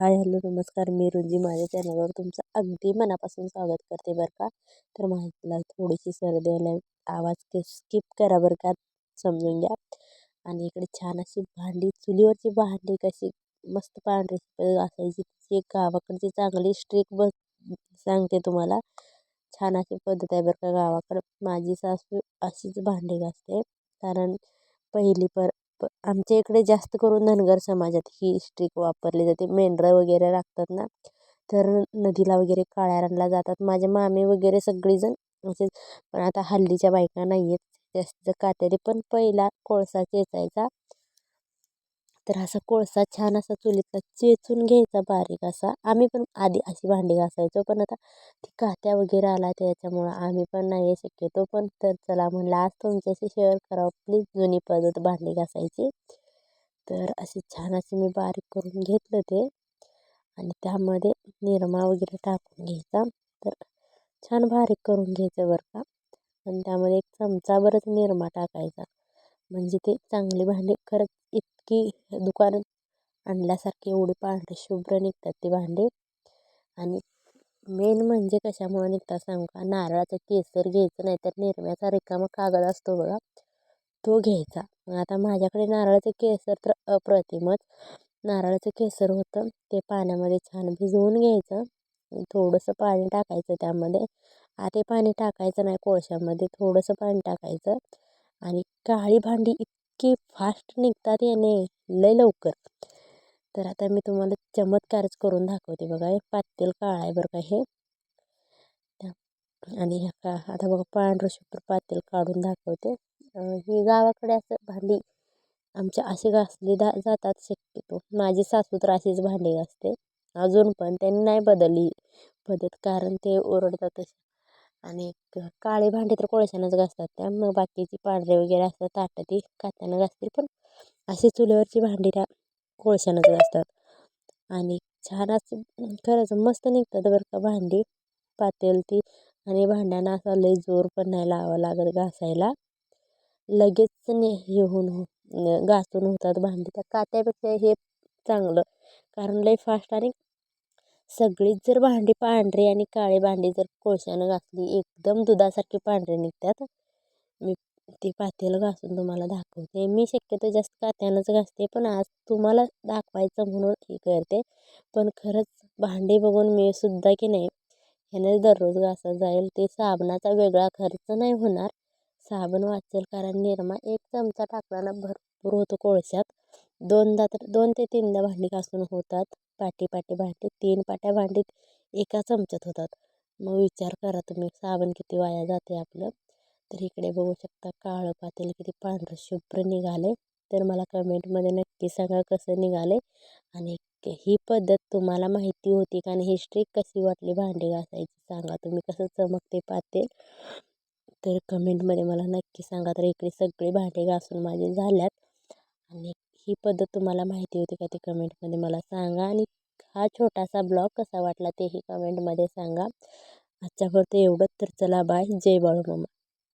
Hi hello नमस्कार. मी रुंजी. माझ्या चॅनलवर तुमचं अगदी मनापासून स्वागत करते बरं का. तर माझ्याला थोडीशी सर्दी आल्या आवाज स्किप करा बरं का समजून घ्या. आणि इकडे छान अशी भांडी चुलीवरची भांडी कशी मस्त पांढरी असायची ती गावाकडची चांगली स्ट्रिक बस सांगते तुम्हाला. छान अशी पद्धत आहे बरं का गावाकडं. माझी सासू अशीच भांडी घासते. कारण पहिली पर आमच्या इकडे जास्त करून धनगर समाजात ही स्ट्रिक वापरली जाते. मेंढरं वगैरे राखतात ना तर नदीला वगैरे काळ्या काळ्यारणला जातात. माझे मामे वगैरे सगळीजण असेच पण आता हल्लीच्या बायका नाही आहेत जास्त कातेरी पण पहिला कोळसा चेचायचा. तर असा कोळसा छान असा चुलीतला चेचून घ्यायचा बारीक असा. आम्ही पण आधी अशी भांडी घासायचो पण आता ती कात्या वगैरे आला त्याच्यामुळं आम्ही पण नाही शक्यतो. पण तर चला म्हणलं आज तुमच्याशी शेअर करावं. प्लीज जुनी पद्धत भांडी घासायची. तर अशी छान अशी मी बारीक करून घेतलं ते. आणि त्यामध्ये निरमा वगैरे टाकून घ्यायचा. तर छान बारीक करून घ्यायचं बरं का. आणि त्यामध्ये एक चमचाभरच निरमा टाकायचा. म्हणजे ते चांगली भांडी खरंच इतकी दुकानात आणल्यासारखी एवढी पांढरी शुभ्र निघतात ती भांडी. आणि मेन म्हणजे कशामुळे निघतात सांगू का? नारळाचं केसर घ्यायचं नाही तर निरम्याचा रिकामा कागद असतो बघा तो घ्यायचा. आता माझ्याकडे नारळाचं केसर तर अप्रतिमच. नारळाचं केसर होतं ते पाण्यामध्ये छान भिजवून घ्यायचं. थोडंसं पाणी टाकायचं त्यामध्ये. ते पाणी टाकायचं नाही कोळशामध्ये थोडंसं पाणी टाकायचं. आणि काळी भांडी इतकी फास्ट निघतात याने लय लवकर. तर आता मी तुम्हाला चमत्कारच करून दाखवते बघा हे पातेल काळा आहे बरं का हे. आणि ह्या का आता बघा पांढरं शुभ्र पातेल काढून दाखवते. ही गावाकडे असं भांडी आमच्या असे घासली दा जातात शक्यतो. माझी सासू तर अशीच भांडी घासते. अजून पण त्यांनी नाही बदलली पद्धत कारण ते ओरडतात आणि काळी भांडी तर कोळशानंच घासतात. त्यामुळं बाकीची पांढरे वगैरे असतात ताटं ती कात्यानं घासतील पण अशी चुलीवरची भांडी त्या कोळशानंच घासतात. आणि छान असं खरंच मस्त निघतात बरं का भांडी. पातेल ती आणि भांड्यांना असा लई जोर पण नाही लावावं लागत घासायला. लगेच ने हे होऊन हो घासून होतात भांडी. त्या कात्यापेक्षा हे चांगलं. कारण लई फास्ट आणि सगळीच जर भांडी पांढरी आणि काळी भांडी जर कोळशानं घासली एकदम दुधासारखी पांढरी निघतात. मी ती पातेलं घासून तुम्हाला दाखवते. मी शक्यतो जास्त कात्यानंच घासते पण आज तुम्हाला दाखवायचं म्हणून हे करते. पण खरंच भांडी बघून मी सुद्धा की नाही ह्यानं दररोज घासत जाईल. ते साबणाचा वेगळा खर्च नाही होणार. साबण वाचेल कारण निरमा एक चमचा टाकल्यानं भरपूर होतो कोळशात. दोनदा तर दोन ते तीनदा भांडी घासून होतात. पाटी पाटी भांडी तीन पाट्या भांडीत एका चमच्यात होतात. मग विचार करा तुम्ही साबण किती वाया जाते आपलं? तर इकडे बघू शकता काळं पातेल किती पांढरं शुभ्र निघाले तर मला कमेंटमध्ये नक्की सांगा कसं निघाले आणि ही पद्धत तुम्हाला माहिती होती का आणि ही कशी वाटली भांडी घासायची सांगा तुम्ही कसं चमकते पातेल? तर कमेंटमध्ये मला नक्की सांगा. तर इकडे सगळी भांडी घासून माझे झाल्यात. आणि ही पद्धत तुम्हाला माहिती होती का ते कमेंटमध्ये मला सांगा आणि हा छोटासा ब्लॉग कसा वाटला तेही कमेंटमध्ये सांगा. आजच्यापुरतं एवढंच तर चला बाय. जय बाळू मामा